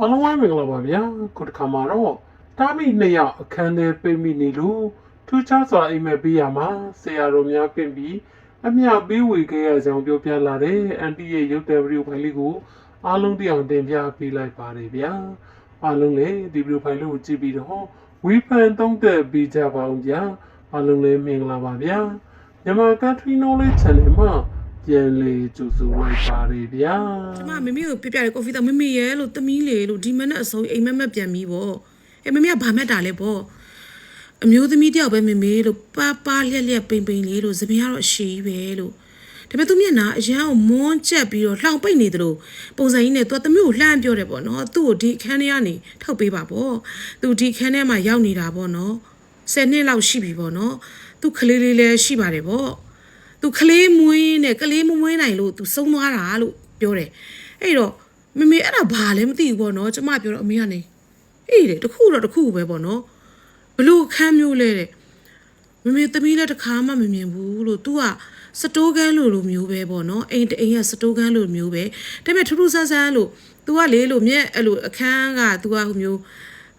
အားလုံးဝိုင်းမင်္ဂလာပါဗျာခုတစ်ခါမှာတော့တားမိနှစ်ယောက်အခန်းထဲပိတ်မိနေလို့ထူးခြားစွာအိမ်မက်ပေးရမှာဆရာတော်များပြင်ပြီးအမြပေးဝေခဲ့ရကြောင်းပြောပြလာတဲ့အန်တီရဲ့ရုပ်တယ်ဗီဒီယိုဖိုင်လေးကိုအားလုံးတရားတင်ပြပေးလိုက်ပါတယ်ဗျာအားလုံးလည်းဒီဗီဒီယိုဖိုင်လေးကိုကြည့်ပြီးတော့ဝီဖန်သုံးသက်ပေးကြပါအောင်ဗျာအားလုံးလည်းမင်္ဂလာပါဗျာမြန်မာ Country Knowledge Channel မှာ ပြန်လေကြိုဆိုလိုက်ပါတယ်ဗျာကျမမမေကိုပြပြတယ်ကော်ဖီတော့မမေရဲ့လို့တမီးလေလို့ဒီမနဲ့အဆုံးအိမ်မက်မက်ပြန်ပြီးပေါ့အဲမမေကဘာမက်တာလဲပေါ့အမျိုးသမီးတယောက်ပဲမမေလို့ပါပါလျက်လျက်ပိန်ပိန်လေးလို့သပင်ကတော့အရှိပဲလို့ဒါပေမဲ့သူမျက်နှာအရန်ကိုမွန်းကျက်ပြီးတော့လှောင်ပိတ်နေတယ်လို့ပုံစံကြီးနဲ့သူကသမီးကိုလှမ်းပြောတယ်ပေါ့နော်သူ့ကိုဒီအခန်းထဲကနေထုတ်ပေးပါပေါ့သူဒီအခန်းထဲမှာရောက်နေတာပေါ့နော်10နှစ်လောက်ရှိပြီပေါ့နော်သူကလေးလေးလည်းရှိပါတယ်ပေါ့ သူကလေးမွေးနဲ့ကလေးမမွေးနိုင်လို့သူဆုံးသွားတာလို့ပြောတယ်အဲ့တော့မမေအဲ့ဒါဘာလဲမသိဘူးပေါ့နော်ကျမပြောတော့အမေကနေအေးလေတခုတော့တခုပဲပေါ့နော်ဘလို့ခမ်းမျိုးလဲတဲ့မမေသမီးလည်းတစ်ခါမှမမြင်ဘူးလို့ तू ကစတိုးကန်းလို့လိုမျိုးပဲပေါ့နော်အိမ်တအိမ်ကစတိုးကန်းလို့မျိုးပဲဒါပေမဲ့ထူးထူးဆန်းဆန်းလို့ तू ကလေလို့မြက်အဲ့လိုအခန်းက तू ကဟိုမျိုး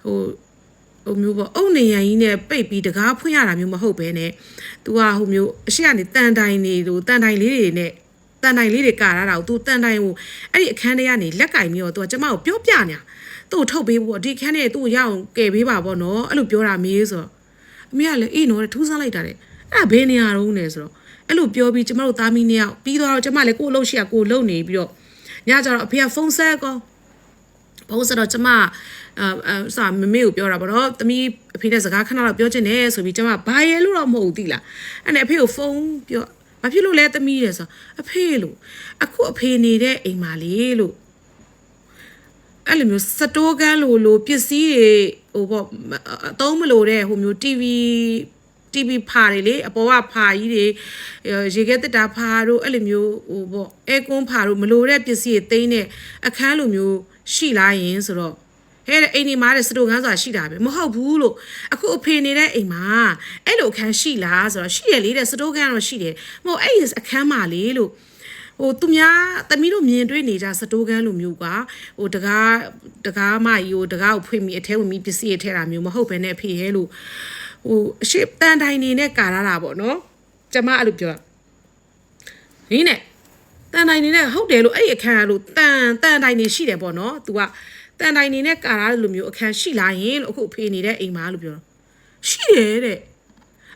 ဟို ဟိုမျိုးပေါ့အုတ်နေရန်ကြီးနဲ့ပိတ်ပြီးတကားဖွင့်ရတာမျိုးမဟုတ်ဘဲနဲ့သူကဟိုမျိုးအရှိကနေတန်တိုင်နေလို့တန်တိုင်လေးတွေနဲ့တန်တိုင်လေးတွေကရတာကိုသူတန်တိုင်ကိုအဲ့ဒီအခန်းထဲကနေလက်ကင်ပြီးတော့သူကကျမကိုပြောပြနေတာသူ့ကိုထုတ်ပေးဖို့ဒီအခန်းထဲသူ့ကိုရအောင်ကယ်ပေးပါပေါ့နော်အဲ့လိုပြောတာမေးဆိုတော့အမေကလည်းအေးနော်ထူးဆန်းလိုက်တာတဲ့အဲ့ဘယ်နေရာတုန်းလဲဆိုတော့အဲ့လိုပြောပြီးကျမတို့သားမီးနှစ်ယောက်ပြီးတော့ကျမလည်းကို့အလုပ်ရှိရကို့လုံနေပြီးတော့ညကျတော့အဖေကဖုန်းဆက်ကောဖုန်းဆက်တော့ကျမ အာအာစာမမေကိုပြောတာပေါ့နော်သမီးအဖေနဲ့စကားခဏတော့ပြောချင်တယ်ဆိုပြီးကျမဘာရဲလို့တော့မဟုတ်ဘူးတိလားအဲ့နဲ့အဖေကိုဖုန်းပြောဘာဖြစ်လို့လဲသမီးလဲဆိုအဖေလို့အခုအဖေနေတဲ့အိမ်မှာလေလို့အဲ့လိုမျိုးစတိုးကန်းလို့လို့ပစ္စည်းတွေဟိုပေါ့အသုံးမလို့တဲ့ဟိုမျိုး TV TV ဖာတွေလေအပေါ်ကဖာကြီးတွေရေခဲတက်တာဖာတို့အဲ့လိုမျိုးဟိုပေါ့အဲကွန်းဖာတို့မလို့တဲ့ပစ္စည်းတွေတင်းတဲ့အခန်းလိုမျိုးရှိလာရင်ဆိုတော့ ဟဲ့အိမ်ဒီမှာတဲ့စတိုကန်းဆိုတာရှိတာပဲမဟုတ်ဘူးလို့အခုအဖေနေတဲ့အိမ်မှာအဲ့လိုအခန်းရှိလားဆိုတော့ရှိတယ်လေတဲ့စတိုကန်းတော့ရှိတယ်မဟုတ်အဲ့ဒီအခန်းမှာလေလို့ဟိုသူများသမီးတို့မြင်တွေ့နေကြစတိုးကန်းလိုမျိုးကဟိုတကားတကားမကြီးဟိုတကားကိုဖွင့်ပြီးအထဲဝင်ပြီးပစ္စည်းတွေထဲတာမျိုးမဟုတ်ဘဲနဲ့အဖေရဲလို့ဟိုအရှိတန်တိုင်နေနဲ့ကာရတာပေါ့နော်ကျမအဲ့လိုပြောရင်းနဲ့တန်တိုင်နေနဲ့ဟုတ်တယ်လို့အဲ့ဒီအခန်းကလို့တန်တန်တိုင်နေရှိတယ်ပေါ့နော် तू က တန်တိုင်နေနဲ့ကာရလိုမျိုးအခန်းရှိလာရင်လို့အခုအဖေနေတဲ့အိမ်မှာလို့ပြောတော့ရှိတယ်တဲ့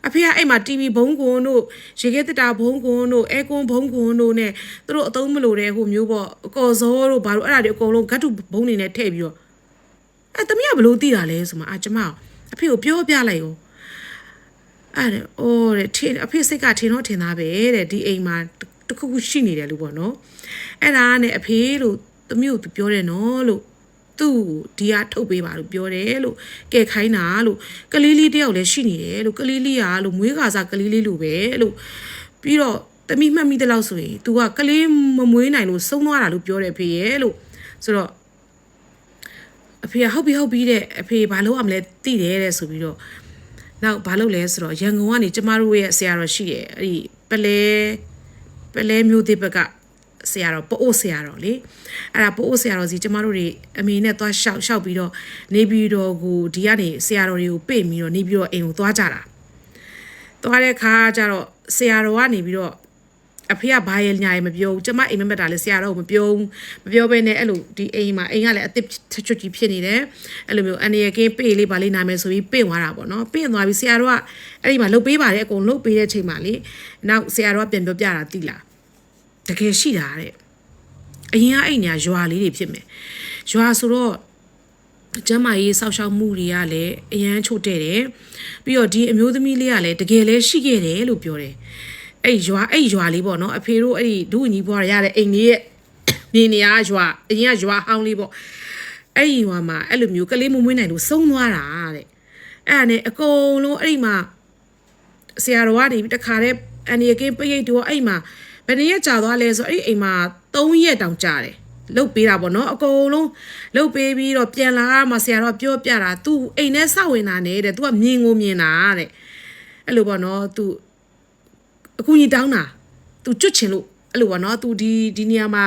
အဖေကအဲ့မှာ TV ဘုံကွန်တို့ရေခဲတက်တာဘုံကွန်တို့အဲကွန်ဘုံကွန်တို့ ਨੇ သူတို့အသုံးမလို့တဲ့ဟိုမျိုးပေါ့အကော်စောတို့ဘာလို့အဲ့ဒါတွေအကုန်လုံးဂတ်တုဘုံနေနဲ့ထည့်ပြီးတော့အဲတမီးကဘလို့သိတာလဲဆိုမှအာကျမအဖေကိုပြောပြလိုက်ရောအဲ့ဒါအိုးတဲ့ထင်အဖေစိတ်ကထင်တော့ထင်သားပဲတဲ့ဒီအိမ်မှာတခုခုရှိနေတယ်လို့ပေါ့နော်အဲ့ဒါနဲ့အဖေလို့တမီးကိုသူပြောတယ်နော်လို့ သူ့ကိုဒီကထုတ်ပေးပါလို့ပြောတယ်လို့ကဲခိုင်းတာလို့ကလေးလေးတယောက်လည်းရှိနေတယ်လို့ကလေးလေးကလို့မွေးကာစားကလေးလေးလိုပဲလို့ပြီးတော့တမိမှတ်မိတဲ့လောက်ဆိုရင် तू ကကလေးမမွေးနိုင်လို့ဆုံးသွားတာလို့ပြောတယ်ဖေရဲ့လို့ဆိုတော့အဖေကဟုတ်ပြီဟုတ်ပြီတဲ့အဖေဘာလုပ်ရမလဲသိတယ်တဲ့ဆိုပြီးတော့နောက်ဘာလုပ်လဲဆိုတော့ရန်ကုန်ကနေကျမတို့ရဲ့ဆရာတော်ရှိတယ်အဲ့ဒီပလဲပလဲမျိုးသေးဘက်က ဆရာတော်ပို့အိုဆရာတော်လေအဲ့ဒါပို့အိုဆရာတော်စီကျမတို့တွေအမေနဲ့သွားရှောက်ရှောက်ပြီးတော့နေပြီးတော့ကိုဒီကနေဆရာတော်တွေကိုပေးပြီးတော့နေပြီးတော့အိမ်ကိုသွားကြတာသွားတဲ့ခါကျတော့ဆရာတော်ကနေပြီးတော့အဖေကဘာရဲ့ညာရဲ့မပြောဘူးကျမအိမ်မက်မက်တာလေဆရာတော်ကမပြောဘူးမပြောဘဲနဲ့အဲ့လိုဒီအိမ်မှာအိမ်ကလည်းအစ်စ်ချွတ်ချွတ်ကြီးဖြစ်နေတယ်အဲ့လိုမျိုးအနေရကင်းပေးလေးပါလေးနာမယ်ဆိုပြီးပေးသွားတာပေါ့နော်ပေးသွားပြီးဆရာတော်ကအဲ့ဒီမှာလှုပ်ပေးပါတယ်အကုန်လှုပ်ပေးတဲ့ချိန်မှာလေနောက်ဆရာတော်ကပြန်ပြောပြတာတိလား တကယ်ရှိတာတဲ့အရင်ကအဲ့ညာရွာလေးတွေဖြစ်မယ်ရွာဆိုတော့ကျမ်းမာရေးစောက်ရှောက်မှုတွေကလည်းအရန်ချို့တဲ့တယ်ပြီးတော့ဒီအမျိုးသမီးလေးကလည်းတကယ်လည်းရှိခဲ့တယ်လို့ပြောတယ်အဲ့ရွာအဲ့ရွာလေးပေါ့နော်အဖေတို့အဲ့ဒီဒုညီဘွားရရတဲ့အိမ်လေးရဲ့နေနေရရွာအရင်ကရွာဟောင်းလေးပေါ့အဲ့ဒီရွာမှာအဲ့လိုမျိုးကလေးမမွေးနိုင်လို့ဆုံးသွားတာတဲ့အဲ့ဒါနဲ့အကုန်လုံးအဲ့ဒီမှာဆရာတော်ကနေတခါတည်းအန်ဒီကင်းပိတ်ရိတ်တော့အဲ့မှာ ဘယ်နည်းရကြာသွားလဲဆိုအဲ့အိမ်မှာ3ရက်တောင်ကြာတယ်လုတ်ပေးတာပေါ့နော်အကုန်လုံးလုတ်ပေးပြီးတော့ပြန်လာမှဆရာတော်ပြောပြတာ तू အိမ်နဲ့စောက်ဝင်တာနဲ့တဲ့ तू ကမြင်ကိုမြင်တာတဲ့အဲ့လိုပေါ့နော် तू အကူကြီးတောင်းတာ तू ကျွတ်ချင်လို့အဲ့လိုပေါ့နော် तू ဒီဒီနေရာမှာ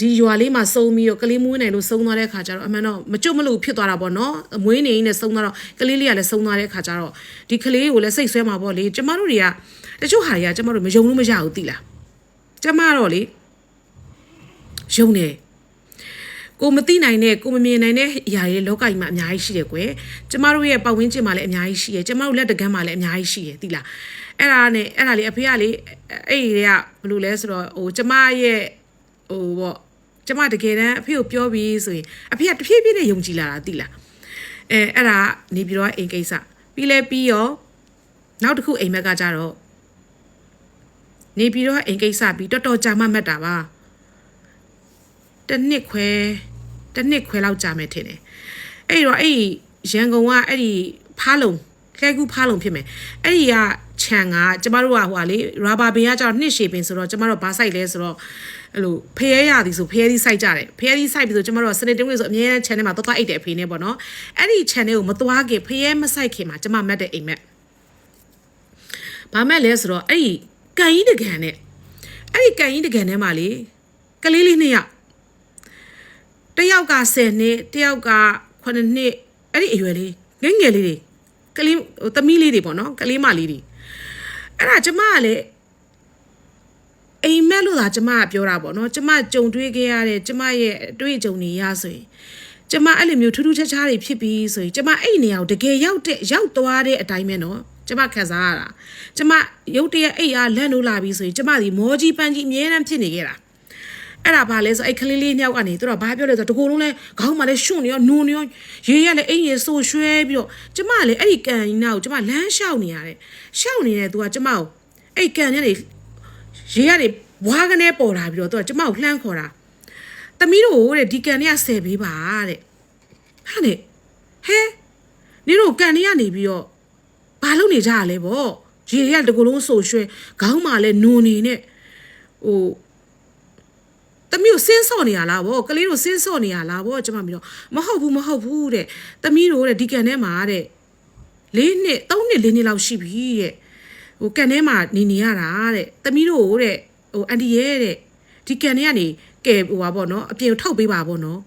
ဒီရွာလေးမှာစုံပြီးတော့ကလေးမွေးနေလို့စုံသွားတဲ့ခါကျတော့အမှန်တော့မကြွမလို့ဖြစ်သွားတာပေါ့နော်မွေးနေရင်းနဲ့စုံသွားတော့ကလေးလေးကလည်းစုံသွားတဲ့ခါကျတော့ဒီကလေးကိုလည်းစိတ်ဆွဲမှာပေါ့လေကျမတို့တွေကတချို့ဟာတွေကကျမတို့မယုံလို့မရဘူးသိလား ကျမတော့လေယုံတယ်ကိုမသိနိုင်တဲ့ကိုမမြင်နိုင်တဲ့အရာတွေလောကကြီးမှာအများကြီးရှိတယ်ကွယ်ကျမတို့ရဲ့ပတ်ဝန်းကျင်မှာလည်းအများကြီးရှိတယ်ကျမတို့လက်တကမ်းမှာလည်းအများကြီးရှိတယ်သိလားအဲ့ဒါနဲ့အဲ့ဒါလေးအဖေကလေအဲ့ဒီတွေကဘယ်လိုလဲဆိုတော့ဟိုကျမရဲ့ဟိုပေါ့ကျမတကယ်တမ်းအဖေကိုပြောပြီးဆိုရင်အဖေကတဖြည်းဖြည်းနဲ့ယုံကြည်လာတာသိလားအဲအဲ့ဒါနေပြီးတော့အိမ်ကိစ္စပြီးလဲပြီးရောနောက်တစ်ခုအိမ်မက်ကကြတော့ နေပြီးတော့အိမ်ကိစ္စပြီးတော်တော်ကြာမှမှတ်တာပါတစ်နှစ်ခွဲတစ်နှစ်ခွဲလောက်ကြာမယ်ထင်တယ်အဲ့ဒီတော့အဲ့ဒီရန်ကုန်ကအဲ့ဒီဖားလုံခဲကူဖားလုံဖြစ်မယ်အဲ့ဒီကခြံကကျမတို့ကဟိုဟာလေရာဘာဘင်ကကျတော့နှစ်ရှည်ပင်ဆိုတော့ကျမတို့ဘာဆိုင်လဲဆိုတော့အဲ့လိုဖျဲရသည်ဆိုဖျဲသီးစိုက်ကြတယ်ဖျဲသီးစိုက်ပြီးဆိုကျမတို့ကစနေတုံးလေးဆိုအမြဲတမ်း channel မှာသွားသွားအိတ်တယ်အဖေနဲ့ပေါ့နော်အဲ့ဒီ channel ကိုမသွားခင်ဖျဲမစိုက်ခင်မှာကျမမတ်တဲ့အိမ်မက်ဘာမက်လဲဆိုတော့အဲ့ဒီ ကန်ကြီးတကန်နဲ့အဲ့ဒီကန်ကြီးတကန်ထဲမှာလေကလေးလေးနှစ်ယောက်တယောက်က10နှစ်တယောက်က9နှစ်အဲ့ဒီအရွယ်လေးငယ်ငယ်လေးတွေကလေးဟိုသမီးလေးတွေပေါ့နော်ကလေးမလေးတွေအဲ့ဒါကျမကလည်းအိမ်မက်လို့သာကျမကပြောတာပေါ့နော်ကျမကြုံတွေ့ခဲ့ရတဲ့ကျမရဲ့အတွေ့အကြုံတွေရဆိုရင်ကျမအဲ့လိုမျိုးထူးထူးခြားခြားတွေဖြစ်ပြီးဆိုရင်ကျမအဲ့နေရာကိုတကယ်ရောက်တဲ့ရောက်သွားတဲ့အတိုင်းပဲနော် ကျမခံစားရတာကျမရုတ်တရက်အိတ်အားလန့်လို့လာပြီးဆိုရင်ကျမဒီမောကြီးပန်းကြီးအမြဲတမ်းဖြစ်နေခဲ့တာအဲ့ဒါဘာလဲဆိုအဲ့ကလေးလေးညောက်ကနေသူတို့ဘာပြောလဲဆိုတော့တကူလုံးလဲခေါင်းမှာလဲရှွန့်နေရောနုံနေရောရေရလဲအိမ်ရေဆိုရွှဲပြီးတော့ကျမလည်းအဲ့ဒီကန်ကြီးနာကိုကျမလမ်းလျှောက်နေရတယ်ရှောက်နေတဲ့သူကကျမကိုအဲ့ကန်ထဲနေရေရနေဘွားကနေပေါ်လာပြီးတော့သူကကျမကိုလှမ်းခေါ်တာတမီးတို့တဲ့ဒီကန်ထဲကဆယ်ပေးပါတဲ့ဟာနဲ့ဟဲနင်တို့ကန်ထဲကနေပြီးတော့ ဘာလုပ်နေကြရလဲဗောရေရတကူလုံးဆိုရွှဲခေါင်းမှာလဲနုံနေနဲ့ဟိုတမီးတို့စင်းစော့နေရလားဗောကလေးတို့စင်းစော့နေရလားဗောကျမမျိုးမဟုတ်ဘူးမဟုတ်ဘူးတဲ့တမီးတို့တဲ့ဒီကန်ထဲမှာတဲ့လေးနှစ်သုံးနှစ်လေးနှစ်လောက်ရှိပြီတဲ့ဟိုကန်ထဲမှာနေနေရတာတဲ့တမီးတို့တဲ့ဟိုအန်တီရဲ့တဲ့ဒီကန်ထဲကနေကဲဟိုပါဗောနော်အပြင်ကိုထောက်ပေးပါဗောနော်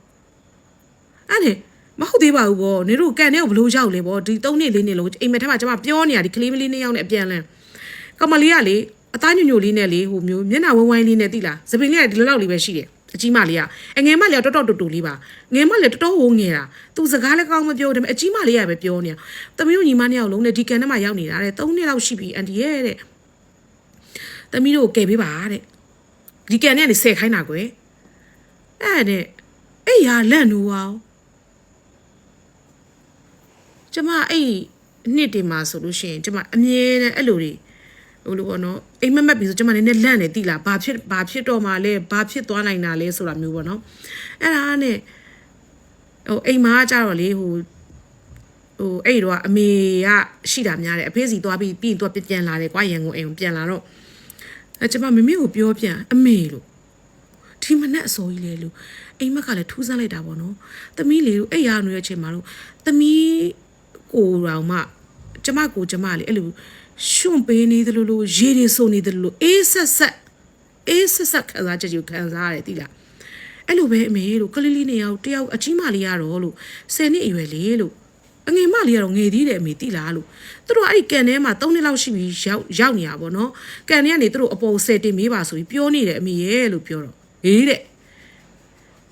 အဲ့ဒါ မဟုတ်သေးပါဘူးဗောနေတို့ကန်ထဲကိုဘလို့ရောက်လဲဗောဒီ၃နှစ်၄နှစ်လုံးအိမ်မက်ထဲမှာကျွန်မပြောနေရဒီကလေးမလေးနှစ်ယောက်နဲ့အပြန်လန်းကမလေးကလေအသားညွညွလေးနဲ့လေဟိုမျိုးမျက်နှာဝင်းဝိုင်းလေးနဲ့တိလားသပင်လေးကဒီလောက်လေးပဲရှိတယ်အကြီးမလေးကအငယ်မလေးကတော်တော်တူတူလေးပါငယ်မလေးတော်တော်ဟိုငယ်တာသူစကားလည်းကောင်းမပြောတယ်အကြီးမလေးကပဲပြောနေတာတမီးတို့ညီမနှစ်ယောက်လုံးနဲ့ဒီကန်ထဲမှာရောက်နေတာတဲ့၃နှစ်လောက်ရှိပြီအန်တီရဲ့တဲ့တမီးတို့ကယ်ပေးပါတဲ့ဒီကန်ထဲကနေဆယ်ခိုင်းတာကွယ်အဲ့နဲ့အဲ့ရလန့်လို့အောင် ကျမအဲ့နှစ်တင်မှာဆိုလို့ရှိရင်ကျမအမြဲတမ်းအဲ့လိုတွေဟိုလိုပေါ့နော်အိမ်မက်မက်ပြီးဆိုကျမနည်းနည်းလန့်နေတိလားဘာဖြစ်ဘာဖြစ်တော့မှလဲဘာဖြစ်သွားနိုင်တာလဲဆိုတာမျိုးပေါ့နော်အဲ့ဒါနဲ့ဟိုအိမ်မှာကကြတော့လေဟိုဟိုအဲ့တော့အမေကရှိတာများတယ်အဖေစီသွားပြီးပြီးတော့ပြန်လာတယ်ကွာရန်ကုန်အိမ်ကိုပြန်လာတော့အဲကျမမမေကိုပြောပြန်အမေလို့ဒီမနဲ့အစိုးကြီးလေလို့အိမ်မက်ကလည်းထူးဆန်းလိုက်တာပေါ့နော်သမီးလေးတို့အဲ့ရနေတဲ့အချိန်မှာတော့သမီး ကိုတောင်မှကျမကိုကျမလေအဲ့လိုရှွန့်ပေးနေသလိုလိုရေတွေစုံနေသလိုလိုအေးဆက်ဆက်အေးဆက်ဆက်ခံစားချက်ကြီးကိုခံစားရတယ်တိလားအဲ့လိုပဲအမေလို့ကလေးလေးနေရောက်တယောက်အကြီးမလေးရတော့လို့ဆယ်နှစ်အရွယ်လေးလို့အငယ်မလေးကတော့ငယ်သေးတယ်အမေတိလားလို့သူတို့အဲ့ဒီကန်ထဲမှာ၃နှစ်လောက်ရှိပြီရောက်ရောက်နေတာပေါ့နော်ကန်ထဲကနေသူတို့အပေါ်ဆယ်တင်မေးပါဆိုပြီးပြောနေတယ်အမေရဲ့လို့ပြောတော့ဟေးတဲ့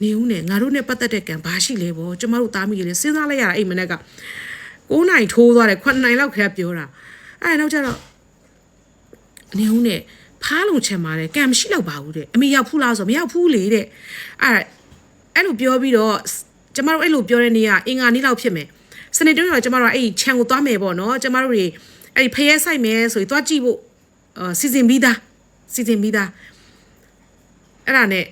နေဦးနဲ့ငါတို့နဲ့ပတ်သက်တဲ့ကံဘာရှိလဲဗောကျမတို့သားမိလေးစဉ်းစားလိုက်ရတာအဲ့မနေ့က 9နိုင်ထိုးသွားတယ်9နိုင်လောက်ခက်ပြောတာအဲ့နောက်ကျတော့နေဦးနဲ့ဖားလုံချင်ပါတယ်ကံမရှိတော့ပါဘူးတဲ့အမေရောက်ဖူးလားဆိုမရောက်ဖူးလေတဲ့အဲ့အဲ့လိုပြောပြီးတော့ကျမတို့အဲ့လိုပြောတဲ့နေ့ကအင်္ဂါနေ့လောက်ဖြစ်မယ်စနေတုန်းကကျမတို့ကအဲ့ခြံကိုသွားမယ်ပေါ့နော်ကျမတို့တွေအဲ့ဖရဲဆိုင်မယ်ဆိုပြီးသွားကြည့်ဖို့အာစီစဉ်ပြီးသားစီစဉ်ပြီးသားအဲ့ဒါနဲ့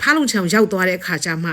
ဖားလုံချံကိုရောက်သွားတဲ့အခါကျမှ